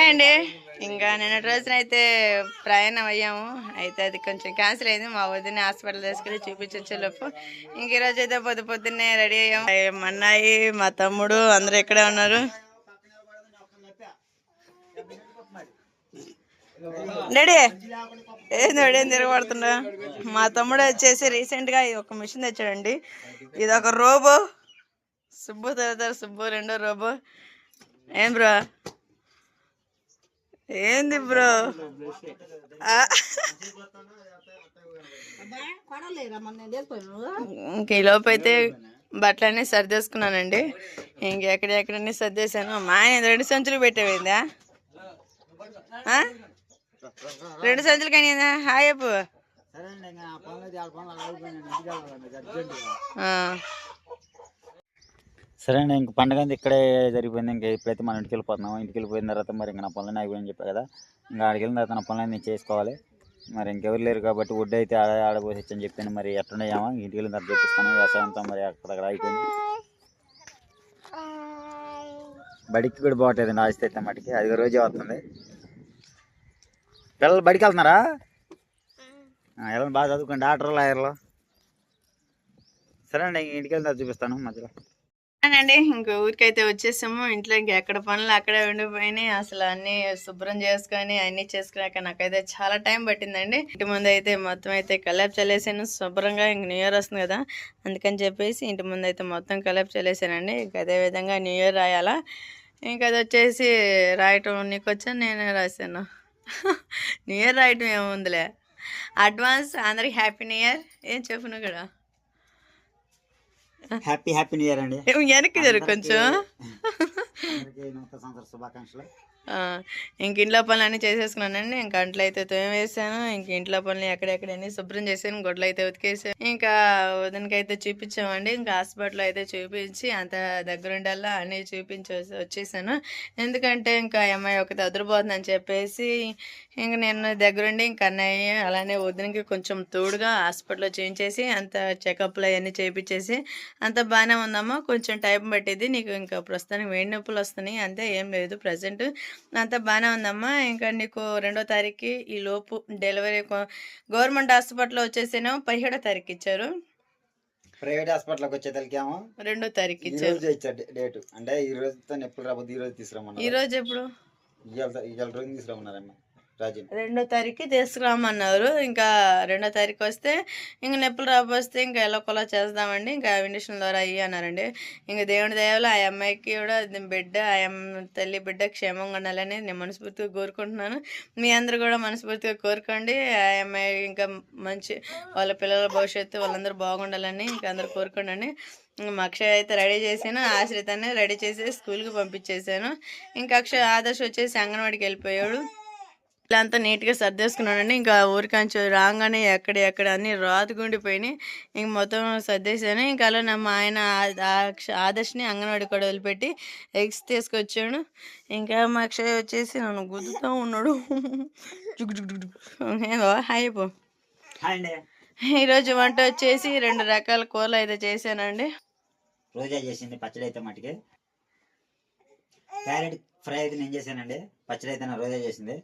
Hi అండి. ఇంకా నిన్నటి రోజున అయితే ప్రయాణం అయ్యాము. అయితే అది కొంచెం క్యాన్సిల్ అయింది. మా వదిన హాస్పిటల్ తీసుకెళ్ళి చూపించొచ్చేలోపు ఇంక ఈరోజు అయితే పొద్దు పొద్దున్నే రెడీ అయ్యాము మా అన్నయ్య మా తమ్ముడు అందరూ ఇక్కడే ఉన్నారు. డాడీ ఏంది వాడు? ఏం తిరగబడుతున్నా మా తమ్ముడు వచ్చేసి రీసెంట్గా ఒక మిషన్ తెచ్చాడండి. ఇది ఒక రోబో. సుబ్బు తర్వాత సుబ్బు రెండో రోబో. ఏం బ్రో? ఏంది బ్రో? ఆ. ఇంక ఈ లోపు అయితే బట్టలన్నీ సర్దేసుకున్నానండి. ఇంక ఎక్కడెక్కడన్నీ సర్దేశాను. మా ఆయన రెండు సంచులు పెట్టేవిందా? రెండు సంచులు కానీ హాయ్ అప్పు. ఆ. సరే అండి ఇంక పండగ అంతా ఇక్కడే జరిగిపోయింది. ఇంకా ఇప్పుడైతే మనం ఇంటికి వెళ్ళిపోతున్నాం ఇంటికి వెళ్ళిపోయిన తర్వాత మరి ఇంకా నా పనులు అయిపోయింది చెప్పా కదా. ఇంకా ఆడికి వెళ్ళిన తర్వాత నా పనులు నేను చేసుకోవాలి. మరి ఇంకెవరు లేరు కాబట్టి వుడ్ అయితే ఆడ ఆడబోసి అని చెప్పాను. మరి ఎట్లున్నాయామా ఇంటికి వెళ్ళిన తర్వాత చెప్పిస్తాను వ్యవసాయంతో మరి అక్కడక్కడ అయిపోయింది బడికి కూడా బాగుంటుంది. ఆస్తి అయితే మటుకి. అది రోజు వస్తుంది. పిల్లలు బడికి వెళ్తున్నారా? వెళ్ళండి బాగా చదువుకోండి. డాక్టర్ లాయర్లో. సరే అండి ఇంటికి వెళ్ళిన తర్వాత చూపిస్తాను మధ్యలో. అండి ఇంకా ఊరికైతే వచ్చేసాము. ఇంట్లో ఇంక ఎక్కడ పనులు అక్కడే ఉండిపోయినాయి. అసలు అన్ని శుభ్రం చేసుకొని అన్ని చేసుకున్నాక నాకైతే చాలా టైం పట్టిందండి. ఇంటి ముందు అయితే మొత్తం అయితే కలేపు చల్లేసాను. శుభ్రంగా ఇంక న్యూ ఇయర్ వస్తుంది కదా. అందుకని చెప్పేసి ఇంటి ముందు అయితే మొత్తం కలేపు చల్లేసానండి. ఇంక అదే విధంగా న్యూ ఇయర్ రాయాలా. ఇంకా అది వచ్చేసి రాయటం నీకు వచ్చా? నేనే రాశాను. న్యూ ఇయర్ రాయటం ఏముందిలే. అడ్వాన్స్ అందరికి హ్యాపీ న్యూ ఇయర్. ఏం చెప్పు కూడా? హ్యాపీ హ్యాపీ న్యూ ఇయర్ అండి. వెనక్కి జరుగు కొంచెం. శుభాకాంక్షలు. ఇంక ఇంట్లో పనులు అన్నీ చేసేసుకున్నానండి. ఇంకా అంట్లు అయితే తోమేసాను ఇంక ఇంట్లో పనులు ఎక్కడెక్కడ అన్ని శుభ్రం చేసాను. గొడ్లు అయితే ఉతికేసాను ఇంకా వదినకైతే చూపించామండి. ఇంకా హాస్పిటల్ అయితే చూపించి అంత దగ్గరుండల్లా అన్నీ చూపించి వచ్చి- వచ్చేసాను. ఎందుకంటే ఇంకా అమ్మాయి ఒకటి అదిరిపోతుందని చెప్పేసి ఇంక నేను దగ్గరుండి ఇంక అన్నయ్య అలానే వదినకి కొంచెం తోడుగా హాస్పిటల్లో చేయించేసి అంత చెకప్లు అవన్నీ చేయించేసి అంత బాగానే ఉందమ్మా కొంచెం టైం పట్టేది నీకు ఇంకా ప్రస్తుతానికి వేడి నొప్పులు వస్తున్నాయి. అంతే ఏం లేదు. ప్రజెంట్ అంతా బాగానే ఉందమ్మా ఇంకా నీకు రెండో తారీఖుకి ఈ లోపు డెలివరీ గవర్నమెంట్ హాస్పిటల్లో వచ్చేసేనేమో పదిహేడో తారీఖు ఇచ్చారు. ప్రైవేట్ హాస్పిటల్కి వచ్చేసరికేమో రెండో తారీఖు ఈ ఇచ్చారు. రోజు ఇచ్చారు డేట్. అంటే ఈ రోజుతో ఎప్పుడు రాబోద్దు? ఈ రోజు ఈ తీసుకురమ్మన్నారు రోజు ఎప్పుడు? ఇవాళ ఇవాళ రోజు తీసుకురమ్మన్నారమ్మ. రాజు రెండో తారీఖు తీసుకురామన్నారు. ఇంకా రెండో తారీఖు వస్తే ఇంక నొప్పులు రాబోస్తే ఇంకా ఎలా కొలా చేద్దామండి? ఇంకా ఇండిషన్ ద్వారా అయ్యి అన్నారండి. ఇంకా దేవుడి దయవల్ల ఆ అమ్మాయికి కూడా బిడ్డ ఆ తల్లి బిడ్డ క్షేమంగా ఉండాలని నేను మనస్ఫూర్తిగా కోరుకుంటున్నాను. మీ అందరూ కూడా మనస్ఫూర్తిగా కోరుకోండి. ఆ అమ్మాయి ఇంకా మంచి వాళ్ళ పిల్లల భవిష్యత్తు వాళ్ళందరూ బాగుండాలని ఇంకా అందరూ కోరుకోండి ఇంకా మా అక్షయ్ అయితే రెడీ చేశాను. ఆశ్రితాన్ని రెడీ చేసి స్కూల్కి పంపించేశాను. ఇంకా అక్షయ్ ఆదర్శ్ వచ్చేసి అంగన్వాడికి వెళ్ళిపోయాడు. ఇలా అంతా నీట్గా సర్దేసుకున్నానండి ఇంకా ఊరికంచు రాగానే ఎక్కడ ఎక్కడ అన్ని రాతుకుండిపోయినాయి ఇంక మొత్తం సర్దేశాను. ఇంకా అలా నా మా ఆయన ఆదర్శని అంగన్వాడి కూడా వదిలిపెట్టి ఎగ్స్ తీసుకొచ్చాడు. ఇంకా మా అక్షయ్ వచ్చేసి నన్ను గుద్దుతూ ఉన్నాడు? హాయ్ పో. ఈరోజు వంట వచ్చేసి రెండు రకాల కూరలు అయితే చేశానండి. రోజా చేసింది పచ్చడి అయితే మటుకి. క్యారెట్ ఫ్రై అయితే నేను చేశానండి. పచ్చడి అయితే నా రోజా చేసింది.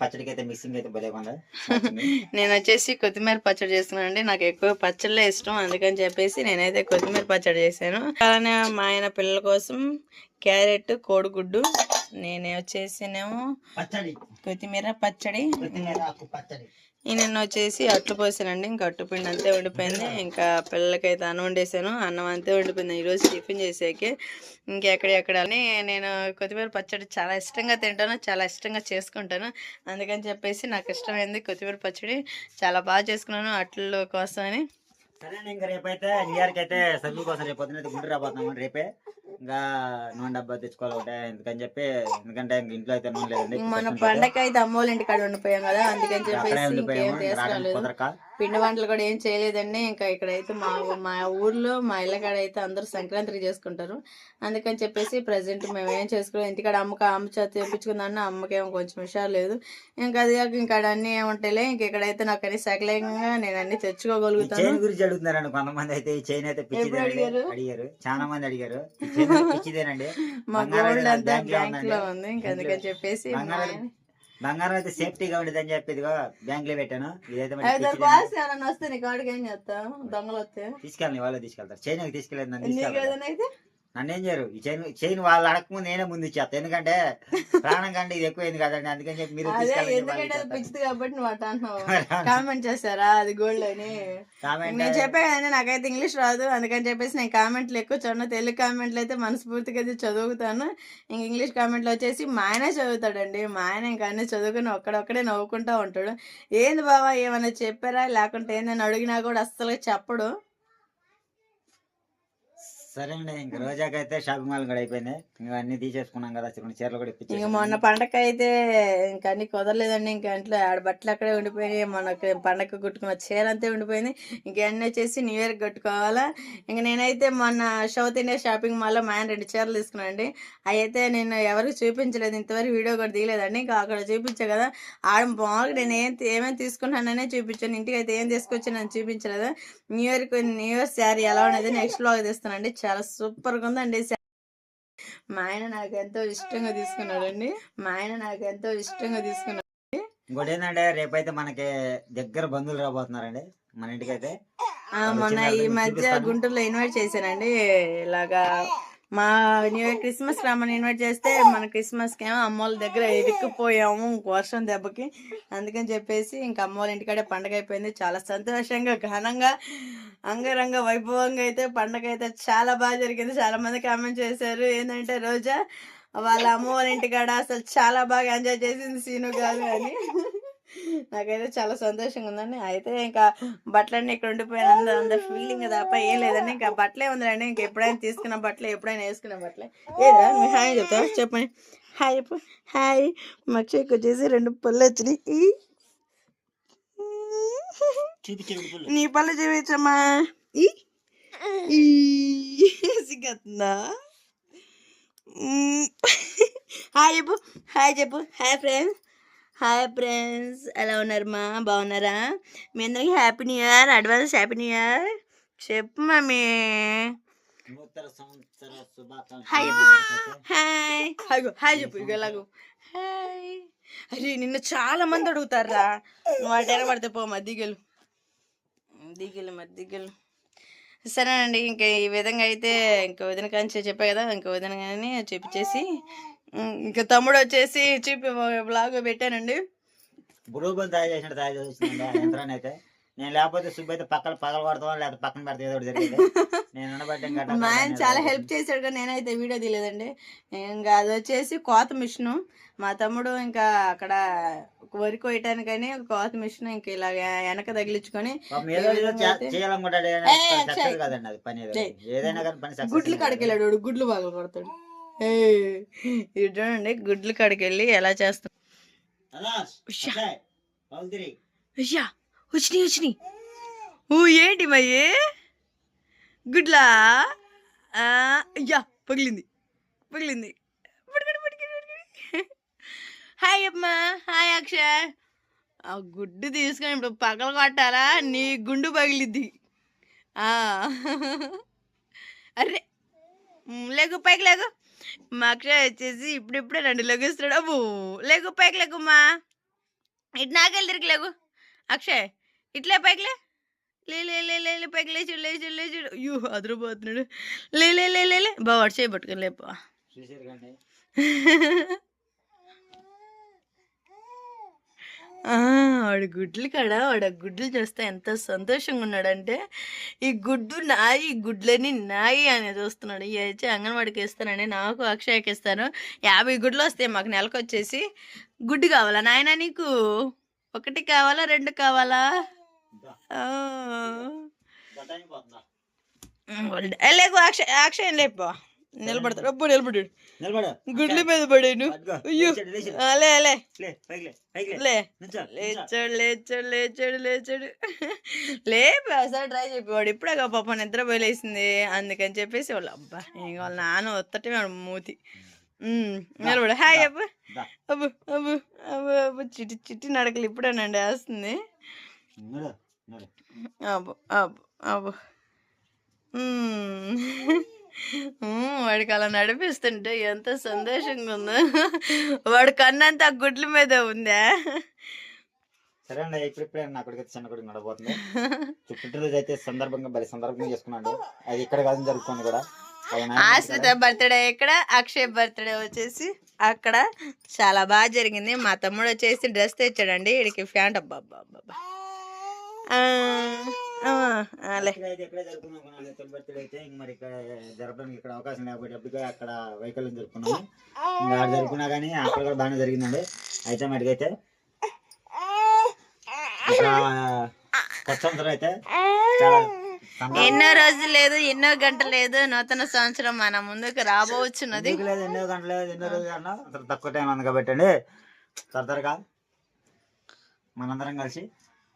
పచ్చడికి అయితే మిక్సింగ్ అయితే నచ్చింది. నేను వచ్చేసి కొత్తిమీర పచ్చడి చేస్తున్నానండి. నాకు ఎక్కువ పచ్చళ్ళే ఇష్టం. అందుకని చెప్పేసి నేనైతే కొత్తిమీర పచ్చడి చేశాను. అలానే మా ఆయన పిల్లల కోసం క్యారెట్ కోడిగుడ్డు నేను వచ్చేసినేమో. పచ్చడి. కొత్తిమీర పచ్చడి. పచ్చడి. నిన్న వచ్చేసి అట్లు పోసానండి. ఇంకా అట్టు పిండి అంతే ఉండిపోయింది. ఇంకా పిల్లలకైతే అన్నం వండేసాను. అన్నం అంతే ఉండిపోయింది. ఈరోజు టిఫిన్ చేసాకే ఇంకెక్కడెక్కడని నేను కొత్తిమీర పచ్చడి చాలా ఇష్టంగా తింటాను. చాలా ఇష్టంగా చేసుకుంటాను. అందుకని చెప్పేసి నాకు ఇష్టమైంది కొత్తిమీర పచ్చడి. చాలా బాగా చేసుకున్నాను అట్ల కోసమని అని సరే అండి ఇంకా రేపైతే న్యూ ఇయర్కి అయితే సర్వీ కోసం రేపు పొద్దున అయితే గుంటూరు రాబోతున్నాం రేపే. ఇంకా నూనె డబ్బా తెచ్చుకోవాలి ఒకటే ఎందుకని చెప్పి ఎందుకంటే ఇంక ఇంట్లో అయితే నూనె లేదండి మన పండగ అయితే అమ్మోళ్ళ ఇంటికాడ ఉండిపోయాం కదా అందుకని కుదరక. పిండి వంటలు కూడా ఏం చేయలేదండి. ఇంకా ఇక్కడైతే మా మా ఊర్లో మా ఇళ్ళ కాడ అయితే అందరూ సంక్రాంతికి చేసుకుంటారు. అందుకని చెప్పేసి ప్రజెంట్ మేము ఏం చేసుకోలేదు. ఇంటికాడ అమ్మక అమ్మ చేత తెప్పించుకుందాన్ని అమ్మకేమో కొంచెం విషయాలు లేదు. ఇంకా అది కాక ఇంకా అన్నీ ఏముంటాయిలే. ఇంక ఇక్కడైతే నాకు అన్ని సకలంగా నేను అన్ని తెచ్చుకోగలుగుతాను. చైన్ గురించి అడుగుతున్నారండి కొంతమంది అయితే. ఈ చైన్ అయితే అడిగారు? అడిగారు. చాలా మంది అడిగారు. మా గోల్డ్ అంతా బ్యాంక్లో. ఉంది. ఇంకా అందుకని చెప్పేసి బంగారం అయితే సేఫ్టీగా ఉండేది అని చెప్పి ఇదిగో బ్యాంక్లో పెట్టాను. ఇదైతే వస్తే ఏం చేస్తావు? దొంగలు వస్తే? తీసుకెళ్ళని వాళ్ళే తీసుకెళ్తారు. చైన్ తీసుకెళ్ళేది నన్ను చేయరు. ఈ చైన్ చైన్ వాళ్ళు అడగకముందు నేనే ముందు ఇచ్చేస్తా ఎందుకంటే ప్రాణం కంటే ఇది ఎక్కువైంది కదండి. అందుకని చెప్పి మీరు ఎందుకంటే అది పిచ్చిది కాబట్టి నువ్వు అంటున్నావు. కామెంట్ చేస్తారా? అది గోల్డ్ అని నేను చెప్పే కదండి నాకైతే ఇంగ్లీష్ రాదు. అందుకని చెప్పేసి నేను కామెంట్లు ఎక్కువ చదవను. తెలుగు కామెంట్లు అయితే మనస్ఫూర్తిగా అయితే చదువుతాను. ఇంక ఇంగ్లీష్ కామెంట్లు వచ్చేసి మా ఆయనే చదువుతాడండి. మా ఆయన ఇంకా అన్ని చదువుకుని ఒక్కడొక్కడే నవ్వుకుంటా ఉంటాడు. ఏంది బావా ఏమైనా చెప్పారా? లేకుంటే ఏందని అడిగినా కూడా అస్సలు చెప్పడు. సరే అండి ఇంక రోజాకైతే షాపింగ్ మాల్ కూడా అయిపోయింది ఇంకా అన్ని తీసేసుకున్నాం కదా చిన్న చీరలు కూడా ఇంక మొన్న పండగ అయితే ఇంకా అన్ని కుదరలేదండి. ఇంకా ఇంట్లో ఆడ బట్టలు అక్కడే ఉండిపోయినాయి. మనకి పండగ కుట్టుకున్న చీర అంతే ఉండిపోయింది ఇంకన్నీ వచ్చేసి న్యూ ఇయర్ కట్టుకోవాలా. ఇంక నేనైతే మొన్న సౌత్ ఇండియా షాపింగ్ మాల్లో మా ఆయన రెండు చీరలు తీసుకున్నాండి అవి అయితే నేను ఎవరికి చూపించలేదు. ఇంతవరకు వీడియో కూడా తీయలేదండి. ఇంకా అక్కడ చూపించా కదా. ఆడ మామూలుగా నేను ఏం ఏమేమి తీసుకున్నాననే చూపించాను. ఇంటికి అయితే ఏం తీసుకొచ్చానని చూపించలేదు. New year new year sari ఎలా ఉన్నది నెక్స్ట్ బ్లాగ్ తీస్తానండి. చాలా సూపర్గా ఉందండి. ఈ మా ఆయన నాకు ఎంతో ఇష్టంగా తీసుకున్నాడండి. మా ఆయన నాకు ఎంతో ఇష్టంగా తీసుకున్నాడు. ఇంకోటి ఏంటంటే రేపైతే మనకి దగ్గర బంధువులు రాబోతున్నారండి. మన ఇంటికి అయితే ఆ, మొన్న ఈ మధ్య గుంటూరులో ఇన్వైట్ చేశానండి. ఇలాగా మా న్యూ ఇయర్ క్రిస్మస్ రామని ఇన్వైట్ చేస్తే మన క్రిస్మస్కి ఏమో అమ్మోళ్ళ దగ్గర ఇరుక్కుపోయాము వర్షం దెబ్బకి. అందుకని చెప్పేసి ఇంకా అమ్మోళ్ళ ఇంటికాడే పండగ అయిపోయింది. చాలా సంతోషంగా ఘనంగా అంగరంగ వైభవంగా అయితే పండగ అయితే చాలా బాగా జరిగింది. చాలా మంది కామెంట్ చేశారు. ఏంటంటే రోజా వాళ్ళ అమ్మ వాళ్ళ ఇంటికాడ అసలు చాలా బాగా ఎంజాయ్ చేసింది సీను గారు అని. నాకైతే చాలా సంతోషంగా ఉందండి. అయితే ఇంకా బట్టలన్నీ ఇక్కడ ఉండిపోయినందు అంత ఫీలింగ్ తప్ప ఏం లేదండి. ఇంకా బట్టలే ఉందండి ఇంకా ఎప్పుడైనా తీసుకున్న బట్టలే ఎప్పుడైనా వేసుకున్న బట్టలే. ఏదా మీ హాయ్ చెప్తా చెప్పండి. Hi hi. మా వచ్చేసి రెండు పళ్ళు వచ్చినాయి. ఈ. నీ పళ్ళు చూపించమ్మా ఈ. ఈ. సిగ్గొస్తుందా మ్మ్. హాయ్ చెప్పు హాయ్ చెప్పు హాయ్ ఫ్రెండ్స్ హాయ్ ఫ్రెండ్స్ ఎలా ఉన్నారు మా బాగున్నారా మీ అందరికి happy new year advance happy new year చెప్పు మమ్మీ హాయ్ హాయ్ హాయ్ చెప్పు ఇక ఎలాగో హాయ్ అరే నిన్ను చాలా మంది అడుగుతారా నువ్వు అటైనా పడితే పో మా దిగలు దిగలు మరి సరేనండి ఇంకా ఈ విధంగా అయితే ఇంకో విధంగా కాంచి చెప్పా కదా ఇంకో వదిన కానీ ఇంకా తమ్ముడు వచ్చేసి చూపి బ్లాగ్ పెట్టానండి. బురుబులు తయారు చేసిన తయారు నేను లేకపోతే సుబ్బు అయితే పక్కన పగల కొడతాం లేకపోతే పక్కన పెడితే ఏదో ఒకటి జరిగేది. నేను ఉండబట్టి మా ఆయన చాలా హెల్ప్ చేశాడు కానీ నేనైతే వీడియో తీయలేదండి. ఇంకా అది వచ్చేసి కోత మిషను. మా తమ్ముడు ఇంకా అక్కడ వరి కోయటానికని ఒక కోత మిషన్ ఇంకా ఇలాగ వెనక తగిలించుకొని గుడ్లు కాడికి వెళ్ళాడు గుడ్లు బాగా కొడతాడు. చూడండి గుడ్లు కాడికి వెళ్ళి ఎలా చేస్తాం ఉష్షా. అయ్యా వచ్చినాయి. వచ్చినాయి ఏంటి మయ్యే గుడ్లా అయ్యా పగిలింది. పగిలింది. హాయ్ అమ్మా హాయ్ అక్షయ్. ఆ గుడ్డు తీసుకొని ఇప్పుడు పగలు కొట్టాలా? నీ గుండు పగిలిద్ది. ఆ. అరే ఉమ్, పైకి లేగు మా అక్షయ్ వచ్చేసి ఇప్పుడిప్పుడే రెండు లెగుస్తాడు అబ్బో లేగు పైకి లేకుమ్మా ఇటు నాకెళ్ళి తిరిగి లేకు. అక్షయ్ ఇట్లే పైకి లే. లే లే లే లే లే పైకి లేచుడు లేచుడు లేచుడు అయ్యో అదిరిపోతున్నాడు. లే లే లే లే లే. బాగా వాడు చేయబట్టుకుని లేపా వాడు గుడ్లు కాడ? వాడు గుడ్లు చూస్తే ఎంత సంతోషంగా ఉన్నాడంటే ఈ గుడ్డు నాయి గుడ్లని నాయి అని చూస్తున్నాడు. ఇవి వచ్చి అంగన్వాడికి ఇస్తానండి నాకు అక్షయకి ఇస్తాను యాభై గుడ్లు వస్తాయి మాకు నెలకు వచ్చేసి గుడ్డు కావాలా నాయన నీకు? ఒకటి కావాలా రెండు కావాలా? ఏ, లేకు అక్షయ్ అక్షయ్ లేపా నిలబడతాడు. అప్పుడు నిలబడాడు నిలబడు. గుడ్ల మీద పడాను. అయ్యో. లే లే. లేచాడు లేచాడు లేచాడు లేచాడు. లే ఒకసారి ట్రై చెప్పేవాడు ఇప్పుడే పాప నిద్ర పోలేసింది. అందుకని చెప్పేసి వాళ్ళు అబ్బా ఇంక వాళ్ళ నాన్న వత్తటే వాడు మూతి. నిలబడు. హాయ్ అబ్బు. అబ్బు అబ్బు అబ్బు అబ్బు. చిట్టి చిట్టి నడకలు ఇప్పుడేనండి వేస్తుంది. అబ్బు అబ్బు అబ్బో మ్మ్. మ్మ్, వాడికి అలా నడిపిస్తుంటే ఎంత సంతోషంగా ఉందో. వాడు కన్నంత గుడ్ల మీద ఉందా? సరే అండి ఇప్పుడిప్పుడే నా కొడుకు చిన్న కొడుకు నడబోతుంది పుట్టినరోజు అయితే సందర్భంగా బలి సందర్భంగా చేసుకున్నాడు. అది ఇక్కడ కాదు జరుగుతుంది కూడా. ఆశ్రిత బర్త్డే ఇక్కడ అక్షయ్ బర్త్డే వచ్చేసి అక్కడ. చాలా బాగా జరిగింది. మా తమ్ముడు వచ్చేసి డ్రెస్ తెచ్చాడండి. వీడికి ఫ్యాంట్ అబ్బా అబ్బా జరపడానికి ఇక్కడ అవకాశం లేకపోతే అక్కడ వైకల్యం జరుపుకున్నాము. ఇంకా ఆడ జరుపుకున్నా కానీ అక్కడ కూడా బాగానే జరిగిందండి. అయితే మటుకైతే కొత్త సంవత్సరం అయితే ఎన్నో రోజులు లేదు ఎన్నో గంటలు లేదు నూతన సంవత్సరం మన ముందుకు రాబోచున్నది. లేదు ఎన్నో గంటలు లేదు ఎన్నో రోజులు అన్నా తక్కువ టైం ఉంది కాబట్టి అండి. త్వరగా మనందరం కలిసి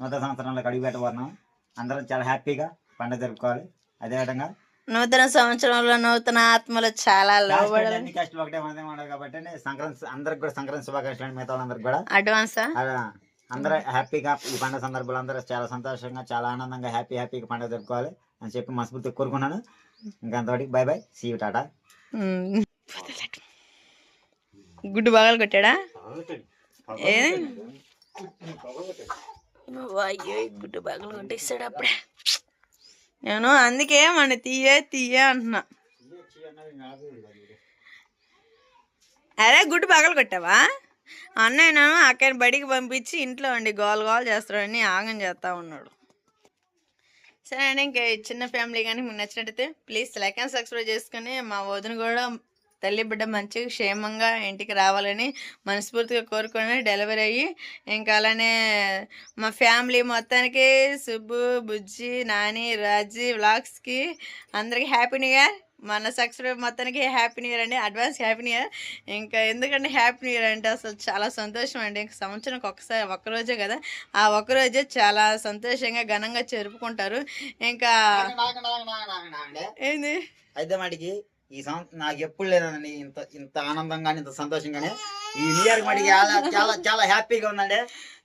నూతన సంవత్సరంలో అడుగు పెట్టబోతున్నాం. అందరం చాలా హ్యాపీగా పండుగ జరుపుకోవాలి. అదేవిధంగా నూతన సంవత్సరంలో నూతన ఆత్మలు చాలా లోబడాలి. కష్టాలు ఒకటే మనదే ఉండదు కాబట్టి సంక్రాంతి అందరికి కూడా సంక్రాంతి శుభాకాంక్షలు మిగతా వాళ్ళందరికి కూడా. అడ్వాన్సా అలా అందరూ హ్యాపీగా ఈ పండుగ సందర్భంలో అందరూ చాలా సంతోషంగా చాలా ఆనందంగా హ్యాపీ హ్యాపీగా పండుగ జరుపుకోవాలి అని చెప్పి మనస్ఫూర్తిగా కోరుకున్నాను ఇంకా అంతవరకు బై బై సీ టాటా. గుడ్డు బాగా కొట్టాడా. ఏది అయ్యో గుడ్డు బాగులు కొట్టిస్తాడు అప్పుడే. నేను అందుకే మన తీయే తీయే అంటున్నా. అరే గుడ్డు పగలు కొట్టావా? అన్నయ్య నేను అక్కని బడికి పంపించి ఇంట్లో అండి గోల్ గోల్ చేస్తాడని ఆగం చేస్తా ఉన్నాడు. సరే అండి ఇంకా చిన్న ఫ్యామిలీ కానీ మీకు నచ్చినట్టయితే ప్లీజ్ లైక్ అండ్ సబ్స్క్రైబ్ చేసుకుని మా వదిన కూడా తల్లి బిడ్డ మంచిగా క్షేమంగా ఇంటికి రావాలని మనస్ఫూర్తిగా కోరుకొని డెలివరీ అయ్యి ఇంకా అలానే మా ఫ్యామిలీ మొత్తానికి సుబ్బు బుజ్జి నాని రాజీ వ్లాగ్స్కి అందరికి హ్యాపీ న్యూ ఇయర్ మన సబ్స్క్రైబ్ మొత్తానికి హ్యాపీ న్యూ ఇయర్ అండి అడ్వాన్స్ హ్యాపీ న్యూ ఇయర్ ఇంకా ఎందుకంటే హ్యాపీ న్యూ ఇయర్ అంటే అసలు చాలా సంతోషం అండి ఇంకా సంవత్సరానికి ఒకసారి ఒక్కరోజే కదా ఆ ఒక్కరోజే చాలా సంతోషంగా ఘనంగా జరుపుకుంటారు ఇంకా ఏంది అయితే మటుకి ఈ సంవత్సరం నాకు ఎప్పుడు లేదండి ఇంత ఇంత ఆనందంగానే ఇంత సంతోషంగానే. ఈ న్యూ ఇయర్ మటుకి చాలా చాలా చాలా హ్యాపీగా ఉందండి.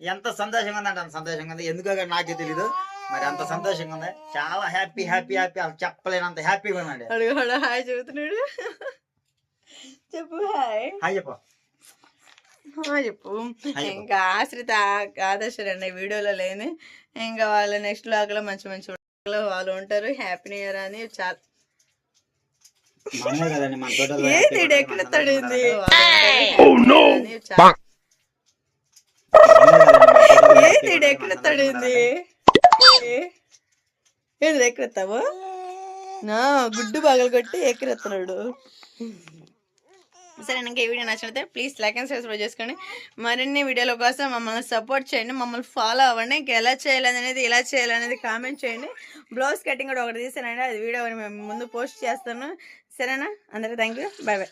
ఎంత సంతోషంగా ఉందంటే అంత సంతోషంగా ఉంది ఎందుకో నాకే తెలీదు. మరి అంత సంతోషంగా ఉంది చాలా హ్యాపీ హ్యాపీ హ్యాపీ. అసలు చెప్పలేనంత హ్యాపీగా ఉందండి. అడుగు హాయ్ చెబుతున్నాడు. చెప్పు హాయ్. హాయ్ చెప్పు. చెప్పు. ఇంకా ఆశ్రిత ఆదర్శ అనే వీడియోలో లేని ఇంకా వాళ్ళ నెక్స్ట్ లాగ్లో మంచి మంచి వాళ్ళు ఉంటారు. హ్యాపీ న్యూ ఇయర్ అని చాలా మనమే కదండి మన తోటలో ఏంది happy ఎక్కడ ఉండాలి, తడింది మనమే కదండి ఏంది ఈడు ఎక్కడ తడింది? ఏంది ఎక్కడెత్తావు? నా గుడ్డు పగలు కొట్టి ఎక్కడెత్తున్నాడు సరే నాకు ఈ వీడియో నచ్చినట్లయితే ప్లీజ్ లైక్ అండ్ సబ్స్క్రైబ్ చేసుకోండి. మరిన్ని వీడియోల కోసం మమ్మల్ని సపోర్ట్ చేయండి. మమ్మల్ని ఫాలో అవ్వండి. ఇంకా ఎలా చేయాలనేది ఎలా చేయాలనేది కామెంట్ చేయండి. బ్లౌజ్ కటింగ్ కూడా ఒకటి తీసానండి. అది వీడియో మేము ముందు పోస్ట్ చేస్తాను. సరేనా? అందరికీ థ్యాంక్ యూ బాయ్ బాయ్